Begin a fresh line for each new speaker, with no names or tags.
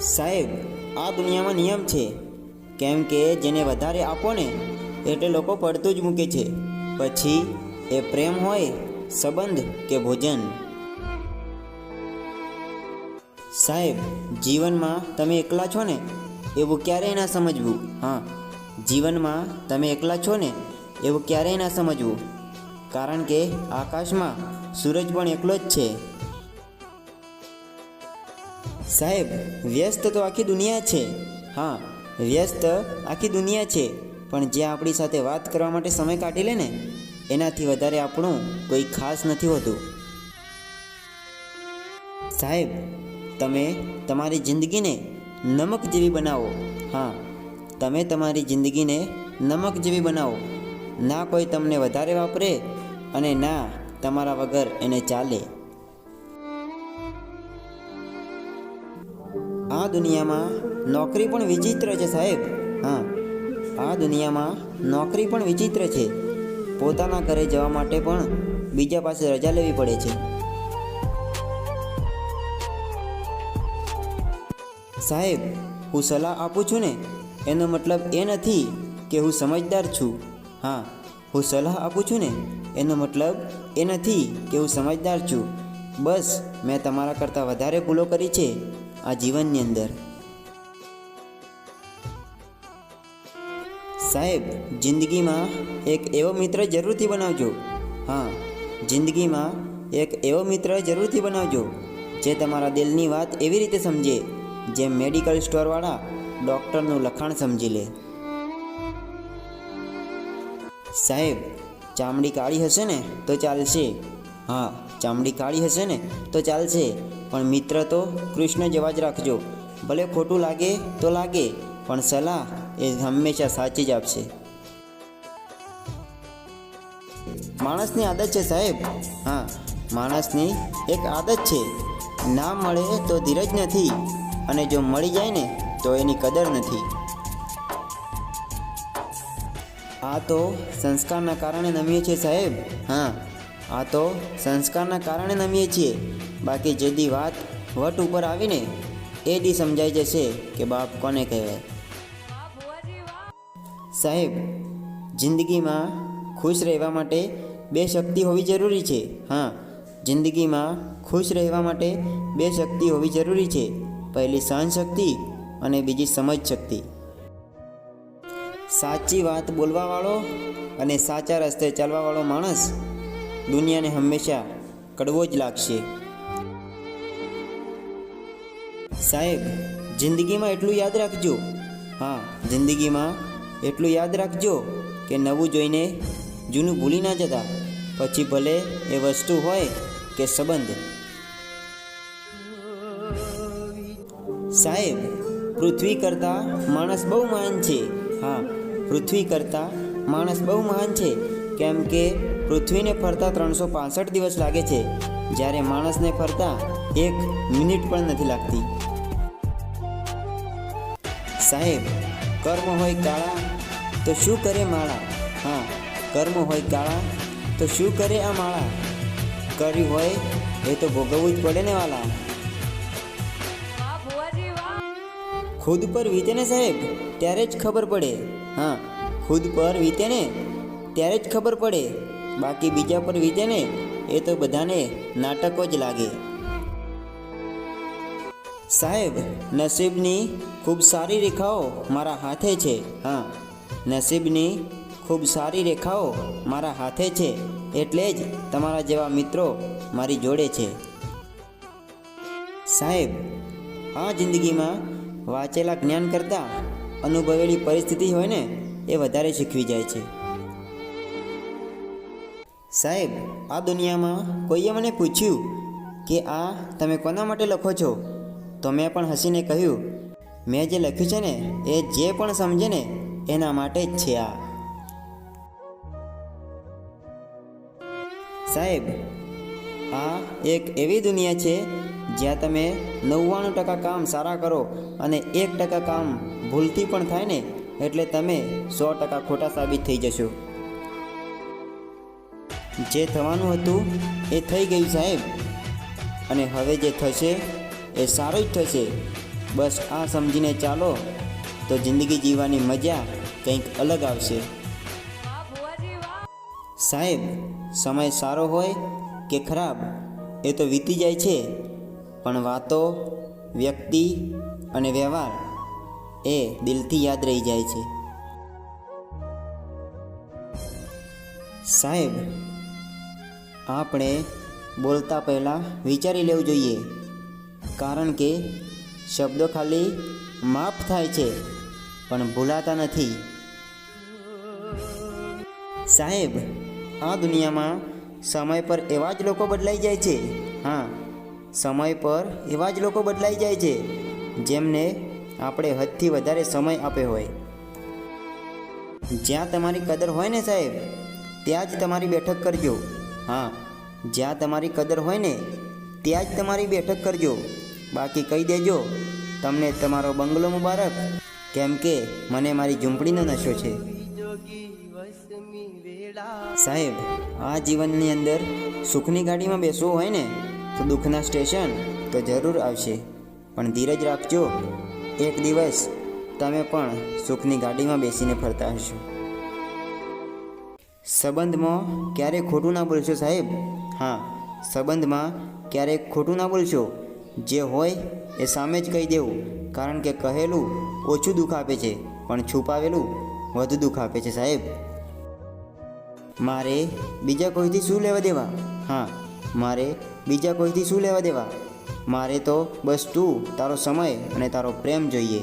સાહેબ, આ દુનિયામાં નિયમ છે. કેમ કે જેને વધારે આપો ને, એટલે લોકો પડતું જ મૂકે છે. પછી, એ પ્રેમ હોય, સંબંધ કે ભોજન? સાહેબ, જીવનમાં તમે એકલા છો ને? એવું ક્યારેય ના સમજવું. હા, જીવનમાં તમે એકલા છો ને? એવું ક્યારેય ના સમજવું. કારણ કે આકાશમાં સૂરજ પણ એકલો જ છે. સાહેબ, વ્યસ્ત તો આખી દુનિયા છે. હા, વ્યસ્ત આખી દુનિયા છે. પણ જે આપણી સાથે વાત કરવા માટે સમય કાઢી લે ને, એનાથી વધારે આપણું કોઈ ખાસ નથી હોતું. સાહેબ, તમે તમારી જિંદગીને નમક જેવી બનાવો. હા, તમે તમારી જિંદગીને નમક જેવી બનાવો. ના કોઈ તમને વધારે વાપરે અને ના તમારા વગર એને ચાલે. આ દુનિયામાં નોકરી પણ વિચિત્ર છે સાહેબ. હા. આ દુનિયામાં નોકરી પણ વિચિત્ર છે. પોતાના ઘરે જવા માટે પણ બીજા પાસે રજા લેવી પડે છે. સાહેબ, હું સલાહ આપું છું ને? એનો મતલબ એ નથી કે હું સમજદાર છું. હા, હું સલાહ આપું છું ને? એનો મતલબ એ નથી કે હું સમજદાર છું. બસ, મેં તમારા કરતાં વધારે ભૂલો કરી છે. આ જીવનની અંદર. સાહેબ, જિંદગીમાં એક એવો મિત્ર જરૂરથી બનાવજો. હા, જિંદગીમાં એક એવો મિત્ર જરૂરથી બનાવજો, જે તમારા દિલની વાત એવી રીતે સમજે જેમ મેડિકલ સ્ટોરવાળા ડૉક્ટરનું લખાણ સમજી લે. સાહેબ, ચામડી કાળી હશે ને, તો ચાલશે. હા, ચામડી કાળી હશે ને, તો ચાલશે. પણ મિત્ર તો કૃષ્ણ જેવા જ રાખજો. ભલે ખોટું લાગે તો લાગે, પણ સલાહ એ હંમેશા સાચી જ આપશે. માણસની આદત છે સાહેબ? હા, માણસની એક આદત છે. ના મળે તો ધીરજ નથી, અને જો મળી જાય ને, તો એની કદર નથી. આ તો સંસ્કારના કારણે નમીએ છીએ સાહેબ. હા આ તો સંસ્કારના કારણે નમીએ છીએ. બાકી જેદી વાત વટ ઉપર આવીને એ દી સમજાઈ જશે કે બાપ કોને કહેવાય. સાહેબ, જિંદગીમાં ખુશ રહેવા માટે બે શક્તિ હોવી જરૂરી છે. હા, જિંદગીમાં ખુશ રહેવા માટે બે શક્તિ હોવી જરૂરી છે. પહેલી સહન શક્તિ અને બીજી સમજ શક્તિ. સાચી વાત બોલવાવાળો અને સાચા રસ્તે ચાલવાવાળો માણસ દુનિયાને હંમેશા કડવો જ લાગશે. સાહેબ, જિંદગીમાં એટલું યાદ રાખજો. હા, જિંદગીમાં એટલું યાદ રાખજો કે નવું જોઈને જૂનું ભૂલી ના જતા. પછી ભલે એ વસ્તુ હોય કે સંબંધ. સાહેબ, પૃથ્વી કરતાં માણસ બહુ મહાન છે. હા, પૃથ્વી કરતાં માણસ બહુ મહાન છે. કેમ કે પૃથ્વીને ફરતા ત્રણસો પાસઠ દિવસ લાગે છે. જ્યારે માણસને ફરતા એક મિનિટ પણ નથી લાગતી. સાહેબ, કર્મ હોય કાળા, તો શું કરે માળા? હા, કર્મ હોય કાળા, તો શું કરે આ માળા? કર્યું હોય, એ તો ભોગવવું જ પડે ને વાલા. ખુદ પર વીતે ને સાહેબ, ત્યારે જ ખબર પડે. હા, ખુદ પર વીતે ને, ત્યારે જ ખબર પડે. બાકી બીજા પર વીતે ને એ તો બધાને નાટકો જ લાગે. સાહેબ, નસીબની ખૂબ સારી રેખાઓ મારા હાથે છે. હા, નસીબની ખૂબ સારી રેખાઓ મારા હાથે છે. એટલે જ તમારા જેવા મિત્રો મારી જોડે છે. સાહેબ, આ જિંદગીમાં વાંચેલા જ્ઞાન કરતાં અનુભવેલી પરિસ્થિતિ હોય ને એ વધારે શીખવી જાય છે. સાહેબ, આ દુનિયામાં કોઈએ મને પૂછ્યું કે આ તમે કોના માટે લખો છો? તો મેં પણ હસીને કહ્યું, મેં જે લખ્યું છે ને, એ જે પણ સમજે ને, એના માટે જ છે આ. સાહેબ, આ એક એવી દુનિયા છે જ્યાં તમે નવ્વાણું ટકા કામ સારા કરો અને એક ટકા કામ ભૂલથી પણ થાય ને, એટલે તમે સો ટકા ખોટા સાબિત થઈ જશો. જે થવાનું હતું એ થઈ ગયું સાહેબ. અને હવે જે થશે એ સારું જ થશે. બસ આ સમજીને ચાલો, તો જિંદગી જીવવાની મજા કંઈક અલગ આવશે. સાહેબ, સમય સારો હોય કે ખરાબ, એ તો વીતી જાય છે. પણ વાતો, વ્યક્તિ અને વ્યવહાર એ દિલથી યાદ રહી જાય છે. સાહેબ આપણે બોલતા પહેલાં વિચારી લેવું જોઈએ. કારણ કે શબ્દો ખાલી માફ થાય છે, પણ ભૂલાતા નથી. સાહેબ, આ દુનિયામાં સમય પર એવા જ લોકો બદલાઈ જાય છે. હા, સમય પર એવા જ લોકો બદલાઈ જાય છે, જેમને આપણે હદથી વધારે સમય આપ્યો હોય. જ્યાં તમારી કદર હોય ને સાહેબ, ત્યાં જ તમારી બેઠક કરજો. હા, જ્યાં તમારી કદર હોય ને, ત્યાં જ તમારી બેઠક કરજો. બાકી કહી દેજો, તમને તમારો બંગલો મુબારક. કેમ કે મને મારી ઝૂંપડીનો નશો છે. સાહેબ, આ જીવનની અંદર સુખની ગાડીમાં બેસવું હોય ને, તો દુઃખના સ્ટેશન તો જરૂર આવશે. પણ ધીરજ રાખજો, એક દિવસ તમે પણ સુખની ગાડીમાં બેસીને ફરતા હશો. સંબંધમાં ક્યારેય ખોટું ના બોલશો સાહેબ? હા, સંબંધમાં ક્યારેય ખોટું ના બોલશો. જે હોય એ સામે જ કહી દેવું. કારણ કે કહેલું ઓછું દુઃખ આપે છે, પણ છુપાવેલું વધુ દુઃખ આપે છે સાહેબ. મારે બીજા કોઈથી શું લેવા દેવા? હા, મારે બીજા કોઈથી શું લેવા દેવા? મારે તો બસ તું, તારો સમય અને તારો પ્રેમ જોઈએ.